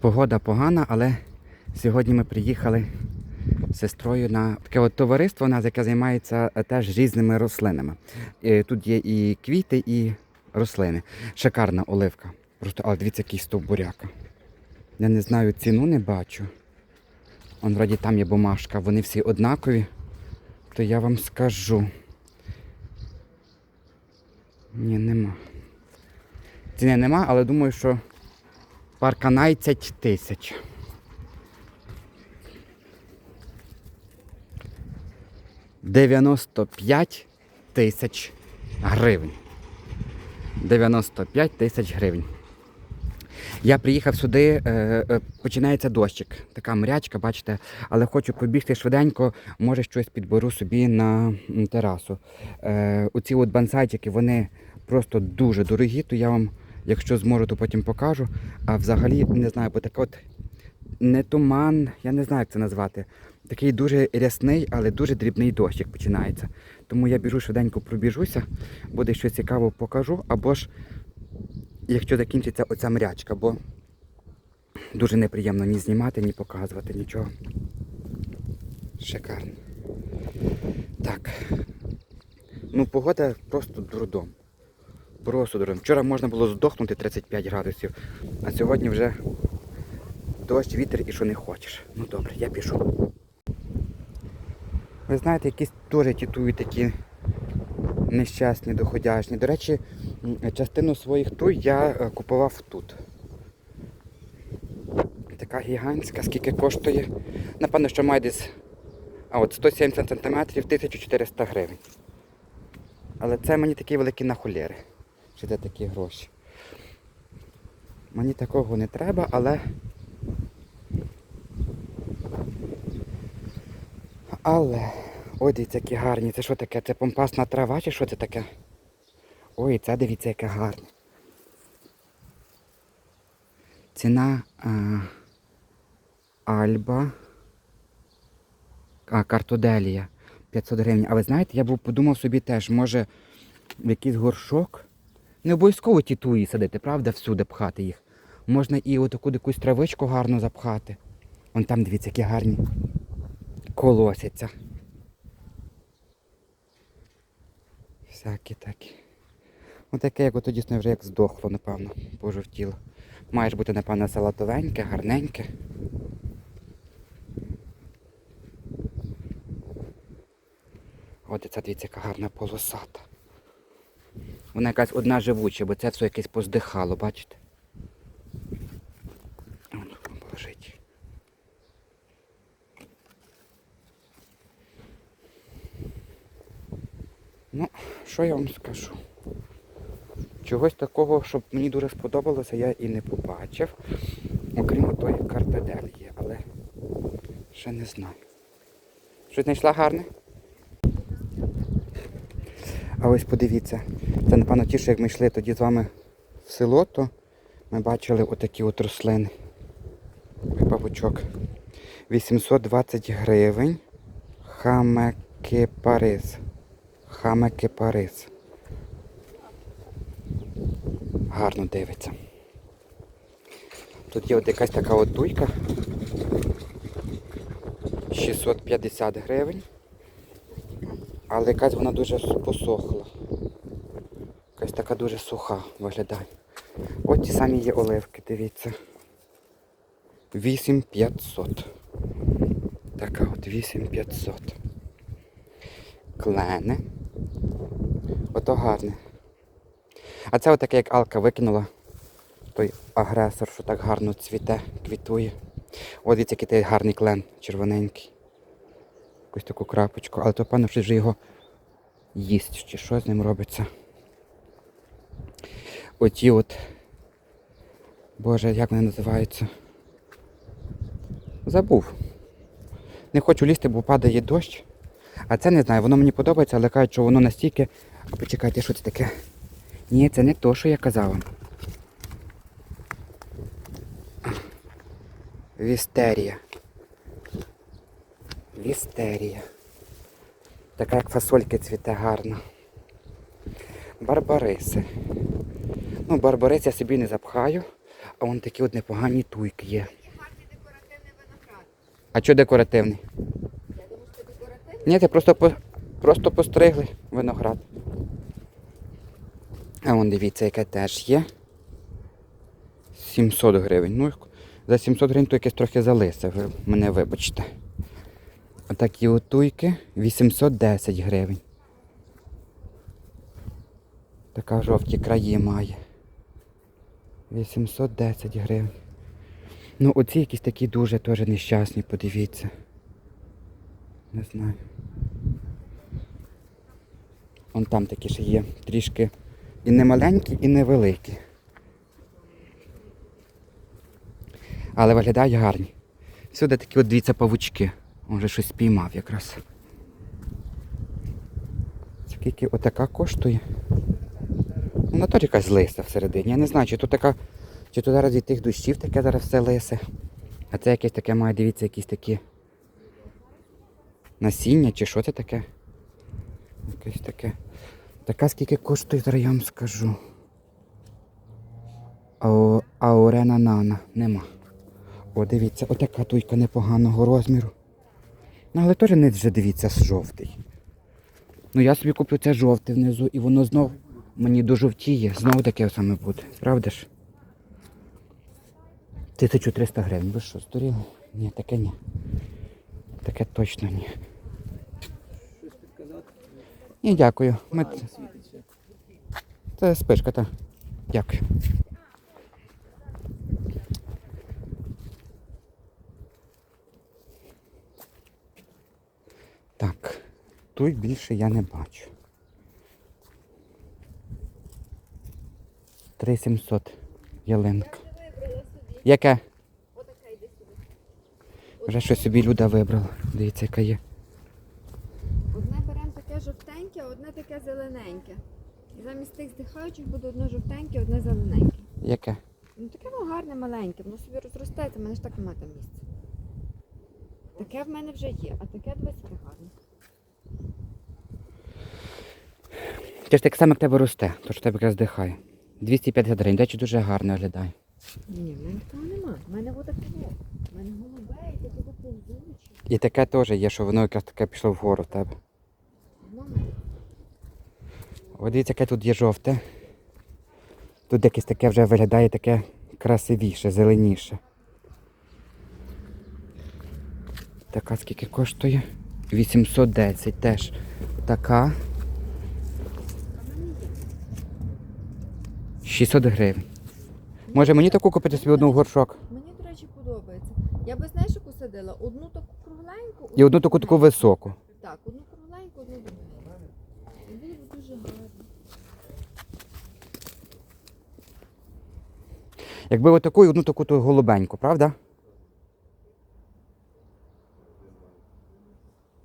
Погода погана, але сьогодні ми приїхали з сестрою на таке от товариство, нас, яке займається е, теж різними рослинами. Е, Тут є і квіти, і рослини. Шикарна оливка. Просто, але дивіться, який стовбуряка. Я не знаю, ціну не бачу. Он вроді там є бумажка, вони всі однакові. То я вам скажу. Ні, нема. Ціни нема, але думаю, що парканайцять тисяч. Дев'яносто п'ять тисяч гривень. 95 тисяч гривень. Я приїхав сюди, е, е, починається дощик, така мрячка, бачите, але хочу побігти швиденько, може щось підберу собі на терасу. Е, оці от бансайчики, вони просто дуже дорогі, то я вам, якщо зможу, то потім покажу. А взагалі не знаю, бо так от не туман, я не знаю, як це назвати. Такий дуже рясний, але дуже дрібний дощик починається. Тому я біжу швиденько пробіжуся, буде щось цікаво покажу, або ж якщо закінчиться оця мрячка, бо дуже неприємно ні знімати, ні показувати нічого. Шикарно. Так. Ну, погода просто дурдом. Просто дурдом. Вчора можна було здохнути 35 градусів, а сьогодні вже дощ, вітер і що не хочеш. Ну добре, я пішов. Ви знаєте, якісь теж тітують такі нещасні, доходяжні. До речі, частину своїх туй я е, купував тут. Така гігантська, скільки коштує. Напевно, що має десь а от 170 см 1400 гривень. Але це мені такі великі нахуляри. Чи це такі гроші? Мені такого не треба, але. Але. Ой, дивіться, які гарні. Це що таке? Це помпасна трава чи що це таке? Ой, це дивіться, яке гарне. Ціна а, Альба. А, картоделія. 500 гривень. А ви знаєте, я був подумав собі теж, може в якийсь горшок. Не обов'язково ті туї садити, правда, всюди пхати їх. Можна і отаку якусь травичку гарно запхати. Вон там, дивіться, які гарні колосяться. Всякі такі. Отаке, як ото дійсно вже як здохло, напевно, пожовтіло. Має ж бути, напевно, салатовеньке, гарненьке. От це дивіться, яка гарна полосата. Вона якась одна живуча, бо це все якесь поздихало, бачите? Воно лежить. Ну, що я вам скажу? Чогось такого, щоб мені дуже сподобалося, я і не побачив. Окрім тої картаделії, але ще не знаю. Щось знайшла гарне? А ось подивіться, це напевно ті, що як ми йшли тоді з вами в село, то ми бачили отакі от рослини. Павучок. 820 гривень. Хамекипарис. Хамекипарис. Гарно дивиться. Тут є от якась така от туйка. 650 гривень. Але якась вона дуже посохла. Якась така дуже суха виглядає. От ті самі є оливки, дивіться. 8500. Така от 8500. Клене. Ото гарне. А це отаке, як Алка викинула. Той агресор, що так гарно цвіте, квітує. Дивіться, який той гарний клен, червоненький. Якусь таку крапочку. Але то певно, що вже його їсть, чи що з ним робиться. Оті от. Боже, як вони називаються? Забув. Не хочу лізти, бо падає дощ. А це не знаю, воно мені подобається, але кажуть, що воно настільки. А почекайте, що це таке? Ні, це не то, що я казав вам. Вістерія. Вістерія. Така як фасольки цвіте гарно. Барбариси. Ну, барбарис я собі не запхаю, А вон такі от непогані туйки є. А що декоративний? Я думаю, що декоративний. Ні, це просто, просто постригли виноград. А вон дивіться, яке теж є. 700 гривень. Ну, за 700 гривень то якесь трохи залисе, ви мене вибачте. Отакі от туйки 810 гривень. Така жовті краї має. 810 гривень. Ну, оці якісь такі дуже теж нещасні, подивіться. Не знаю. Вон там такі ще є трішки і не маленькі, і не великі. Але виглядають гарні. Сюди такі от дивіться павучки. Вже щось спіймав якраз. Скільки отака коштує? Вона теж якась лиса всередині. Я не знаю, чи то така, чи то зараз від тих дощів таке зараз все лисе. А це якесь таке має, дивіться, якісь такі насіння чи що це таке? Якесь таке. Така скільки коштує, зараз я вам скажу. Ао, аурена нана нема. О, дивіться, отака туйка непоганого розміру. Ну, але теж не вже дивіться жовтий. Ну я собі куплю це жовте внизу і воно знов мені дожовтіє. Знову таке саме буде. Правда ж? 1300 гривень. Ви що, здуріли? Ні, таке ні. Таке точно ні. Ні, дякую. Ми... Це спишка, так. Дякую. Так, тут більше я не бачу. 3700 ялинка. Яке? Вже щось собі люда вибрала. Дивіться, яка є. Одне беремо таке жовтеньке, а одне таке зелененьке. І замість тих здихаючих буде одне жовтеньке, одне зелененьке. Яке? Ну таке воно гарне маленьке, воно собі розростається, в мене ж так немає там місця. Таке в мене вже є, а таке дивись, яке гарне. Це ж так само, як тебе росте, то що тебе якраз здихає. 250 гривень, до речі, дуже гарно виглядає. Ні, в мене такого нема. В мене отаке. В мене голубе, і таке повзуче. І таке теж є, що воно якраз таке пішло вгору в тебе. Воно в мене. От дивіться, яке тут є жовте. Тут якесь таке вже виглядає таке красивіше, зеленіше. Така скільки коштує? 810 теж. Така. А в мене є. 600 гривень. Може мені таку купити собі одну в горшок? Мені, до речі, подобається. Я би знаєш, яку садила? Одну таку кругленьку. І одну таку таку високу. Так, одну кругленьку, одну Було б дуже гарно. Якби отаку і одну таку то голубеньку, правда?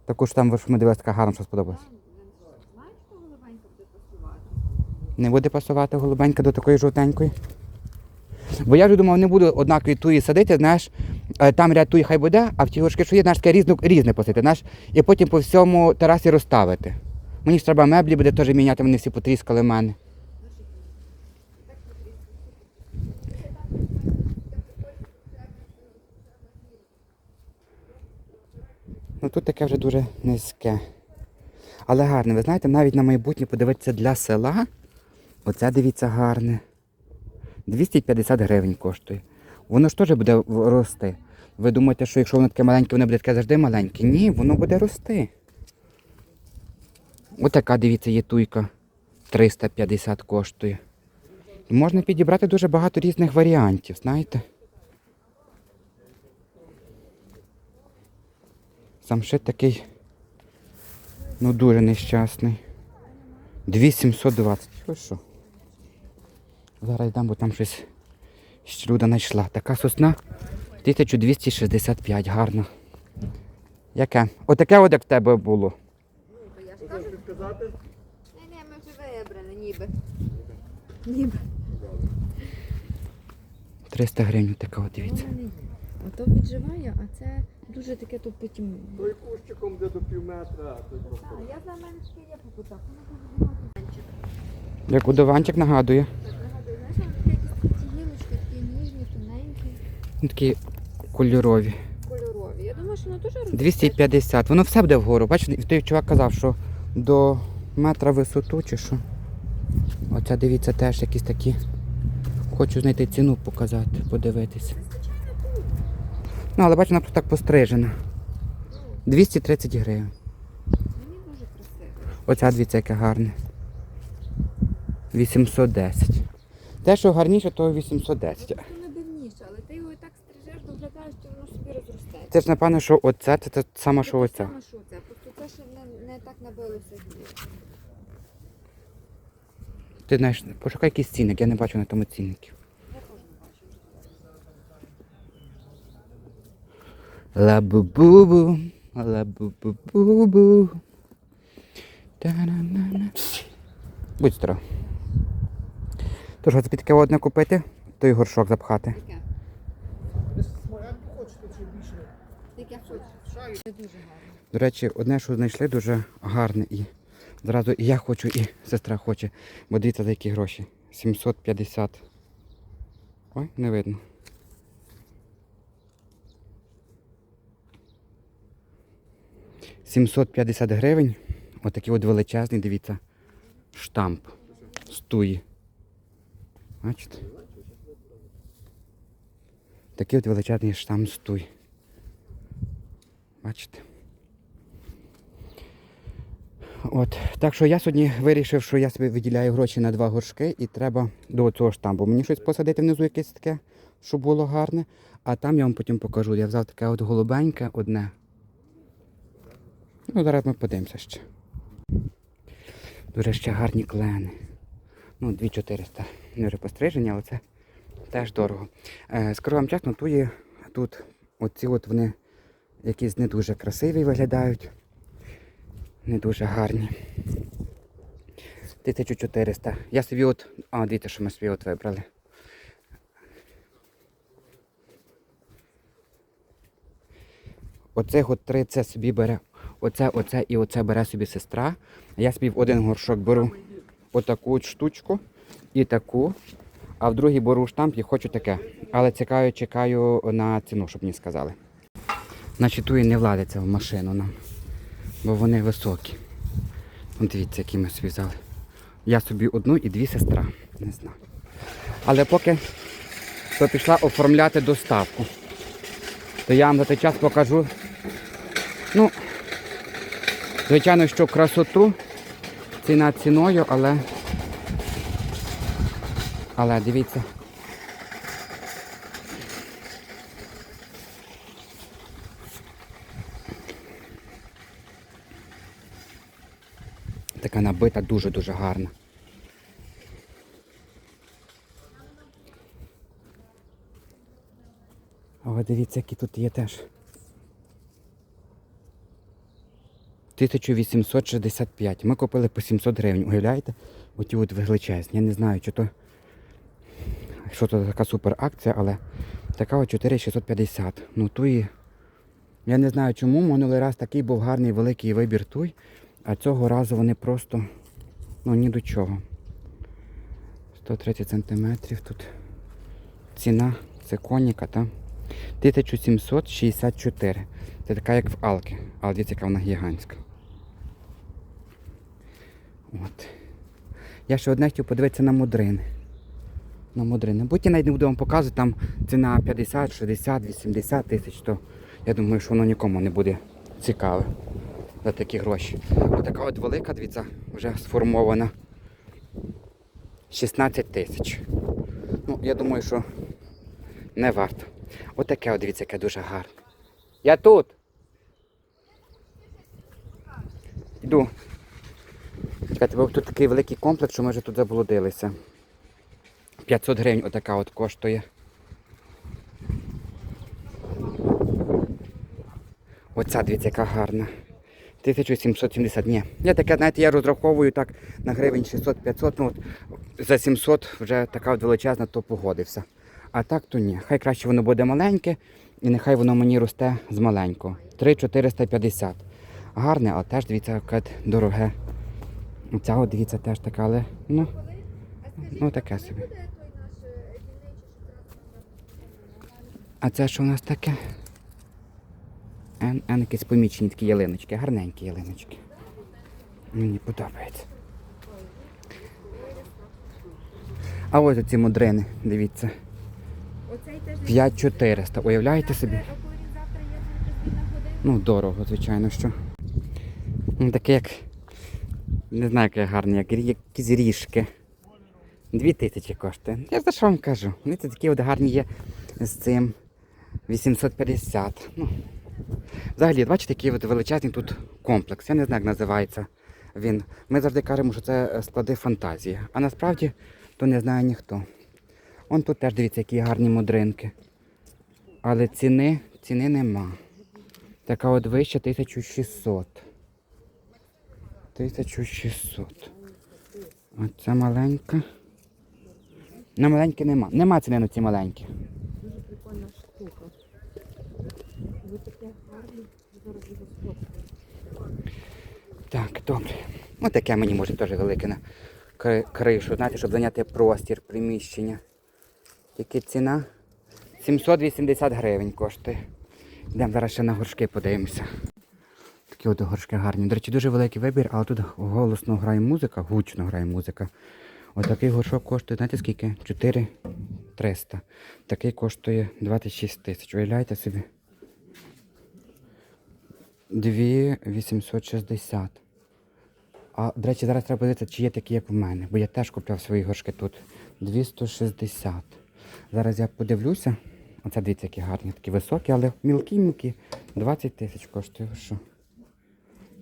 Таку ж там ви ж ми дивилися, така гарна, що сподобалась. Там, Знаєш, що голубенька буде пасувати? Не буде пасувати голубенька до такої жовтенької. Бо я вже думав, не буду однакові туї садити, знаєш, е, там ряд туї хай буде, а в ті горшки, що є, знаєш, таке різне, різне посити, знаєш, і потім по всьому терасі розставити. Мені ж треба меблі буде теж міняти, вони всі потріскали в мене. Ну тут таке вже дуже низьке. Але гарне, ви знаєте, навіть на майбутнє подивитися для села. Оце дивіться гарне. 250 гривень коштує. Воно ж теж буде рости. Ви думаєте, що якщо воно таке маленьке, воно буде таке завжди маленьке? Ні, воно буде рости. Отака, дивіться, є туйка. 350 коштує. Можна підібрати дуже багато різних варіантів, знаєте. Самшит такий, ну дуже нещасний. 2720. Ви що? Зараз йдемо, бо там щось ще люда знайшла. Така сосна 1265, гарна. Яке? Отаке от як в тебе було. Ну, я ж кажу. Ні, ні, ми вже вибрали, ніби. Ніби. 300 гривень така от дивіться. є. Ото відживає, а це дуже таке то потім. Той кущиком де до пів метра. А, я знаю, в мене таке є по кутах. Як удованчик нагадує. Так, нагадую, знаєш, воно таке якісь ці гілочки, такі ніжні, Ну, Такі кольорові. Кольорові. Я думаю, що воно дуже розросте. 250. Воно все буде вгору. Бачите, той чувак казав, що до метра висоту чи що. Оце дивіться теж якісь такі. Хочу знайти ціну показати, подивитися. Ну, але бачу, вона тут так пострижена. 230 гривень. Мені дуже красиво. Оця дивіться, яке гарне. 810. Те, що гарніше, то 810. Воно набивніше, але ти його і так стрижеш, доглядаєш, то воно собі розростеться. Це ж, напевно, що оце, це те саме, що оця. Саме що це? Просто це ще не, не так набилося. Ти знаєш, пошукай якийсь цінник, я не бачу на тому цінників. Я теж не бачу. Ла-бу-бу-бу, ла-бу-бу-бу-бу. Та-на-на-на. Будь здоров. Тож, тобі таке одне купити, той горшок запхати. Яке? Ви сморянку хочете чи більше? Яке хочеш? До речі, одне, що знайшли, дуже гарне і зразу і я хочу, і сестра хоче. Бо дивіться, за які гроші. 750. Ой, не видно. Сімсот п'ятдесят гривень. Отакий от величезний, дивіться. Штамп. Стуї. Бачите? Такий от величезний штамп стуй. Бачите? От. Так що я сьогодні вирішив, що я собі виділяю гроші на два горшки і треба до цього штампу. Мені щось посадити внизу якесь таке, щоб було гарне. А там я вам потім покажу. Я взяв таке от голубеньке одне. Ну, зараз ми подивимося ще. Дуже ще гарні клени. Ну, 2400. Вони вже пострижені, але це теж дорого. Е, скажу вам чесно, тут є тут оці от вони якісь не дуже красиві виглядають. Не дуже гарні. 1400. Я собі от. А, дивіться, що ми собі от вибрали. Оцих от три це собі бере. Оце, оце і оце бере собі сестра. Я собі в один горшок беру отаку от штучку і таку. А в другий беру штамп і хочу таке. Але чекаю, чекаю на ціну, щоб мені сказали. Тут і не владиться в машину нам, бо вони високі. От дивіться, які ми собі взяли. Я собі одну і дві сестра. Не знаю. Але поки то пішла оформляти доставку, то я вам за той час покажу. Ну, звичайно, що красоту, ціна ціною, але. Але дивіться. Така набита дуже-дуже гарна. А ви дивіться, які тут є теж. 1865. Ми купили по 700 гривень. Уявляєте? Оті от величезні. Я не знаю, чи то. Що то така супер акція, але така от 4650. Ну туї. Я не знаю чому. Минулий раз такий був гарний великий вибір туй. А цього разу вони просто ну ні до чого. 130 сантиметрів тут. Ціна це коніка, та 1764. Це така як в Алки. Але дивіться, яка вона гігантська. От. Я ще одне хотів подивитися на мудрини. На мудрини. Будь я навіть не буду вам показувати, там ціна 50, 60, 80 тисяч, то я думаю, що воно нікому не буде цікаве за такі гроші. Отака от велика, дивіться, вже сформована. 16 тисяч. Ну, я думаю, що не варто. Отаке, от дивіться, яке дуже гарне. Я тут. Йду. Чекайте, бо тут такий великий комплекс, що ми вже тут заблудилися. 500 гривень отака от коштує. Оця, дивіться, яка гарна. 1770. Ні. Я таке, знаєте, я розраховую так на гривень 600-500, ну от за 700 вже така величезна, то погодився. А так то ні. Хай краще воно буде маленьке, і нехай воно мені росте з маленького. 3-450. Гарне, але теж дивіться, яке дороге. Ця от дивіться теж така, але ну, ну таке собі. А це що у нас таке? Якісь помічені такі ялиночки, гарненькі ялиночки. Мені подобається. А ось оці мудрини, дивіться. 5400. Уявляєте собі? Година. Ну, дорого, звичайно, що. Ну, таке як. Не знаю, яке гарне, як якісь ріжки. Дві тисячі коштує. Я за що вам кажу? Вони це такі от гарні є з цим 850. Ну. Взагалі, бачите, який от величезний тут комплекс. Я не знаю, як називається він. Ми завжди кажемо, що це е, склади фантазії. А насправді то не знає ніхто. Он тут теж дивіться, які гарні мудринки. Але ціни, ціни нема. Така от вища 1600. 1600. Оця маленька. На маленькі нема. Нема ціни на ці маленькі. Дуже прикольна штука. Так, добре. Ось таке мені може теж велике на кришу, знаєте, щоб зайняти простір, приміщення. Тільки ціна 780 гривень коштує. Йдемо зараз ще на горшки подивимося. Такі от горшки гарні. До речі, дуже великий вибір, але тут голосно грає музика, гучно грає музика. Отакий горшок коштує, знаєте скільки? 4 300. Такий коштує 26 тисяч. Уявляєте собі? 2 860. А, до речі, зараз треба подивитися, чи є такі, як в мене, бо я теж купляв свої горшки тут. 260. Зараз я подивлюся. Оце дивіться, які гарні, такі високі, але мілкі-мілкі. 20 тисяч коштує. що?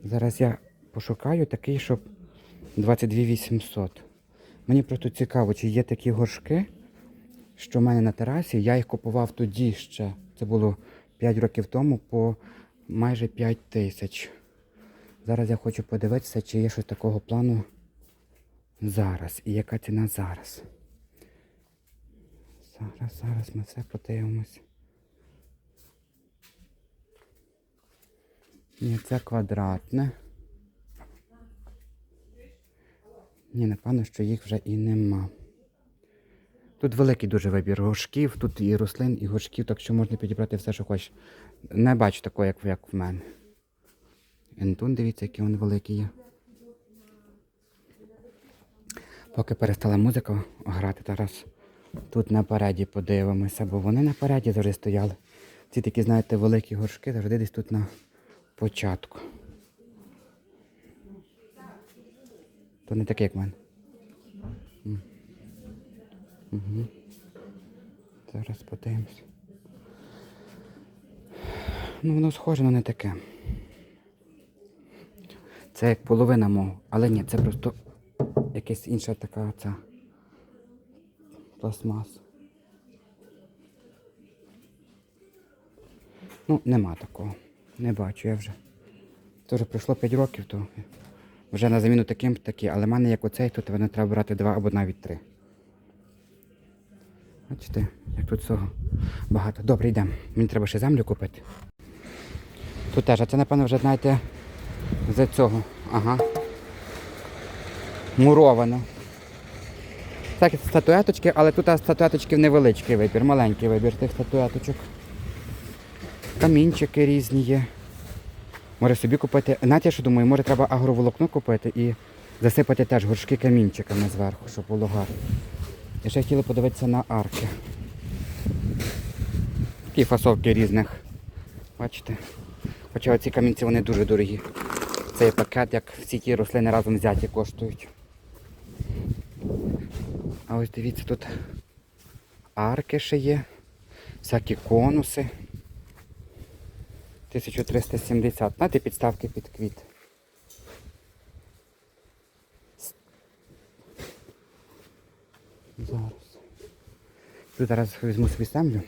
Зараз я пошукаю такий, щоб 22 800. Мені просто цікаво, чи є такі горшки, що в мене на терасі. Я їх купував тоді ще. Це було 5 років тому по майже 5 тисяч. Зараз я хочу подивитися, чи є щось такого плану зараз. І яка ціна зараз. Зараз, зараз ми все подивимось. Ні, це квадратне. Ні, напевно, що їх вже і нема. Тут великий дуже вибір горшків, тут і рослин, і горшків, так що можна підібрати все, що хочеш. Не бачу такого, як, як в мене. Ентун, дивіться, який він великий є. Поки перестала музика грати, зараз тут напереді подивимося, бо вони напереді завжди стояли. Ці такі, знаєте, великі горшки завжди десь тут на початку. То не таке, як в мене. Мгм. Зараз подивимось. Ну, воно схоже, але не таке. Це як половина мого. Але ні, це просто якась інша така ця пластмас. Ну, нема такого. Не бачу я вже. Це вже пройшло 5 років, то вже на заміну таким такі, але в мене як оцей, тут мене треба брати два або навіть три. Бачите, як тут всього багато. Добре, йдемо. Мені треба ще землю купити. Тут теж, а це, напевно, вже, знаєте, з цього. Ага. Муровано. Так, статуеточки, але тут а, статуеточки невеличкий вибір, маленький вибір тих статуеточок. Камінчики різні є. Може собі купити. Знаєте, що думаю, може треба агроволокно купити і засипати теж горшки камінчиками зверху, щоб було гарно. І ще хотіли подивитися на арки. Такі фасовки різних. Бачите? Хоча ці камінці вони дуже дорогі. Цей пакет, як всі ті рослини разом взяті, коштують. А ось дивіться, тут арки ще є, всякі конуси. 1370. Знаєте, підставки під квіт. Зараз. Тут зараз візьму собі землю.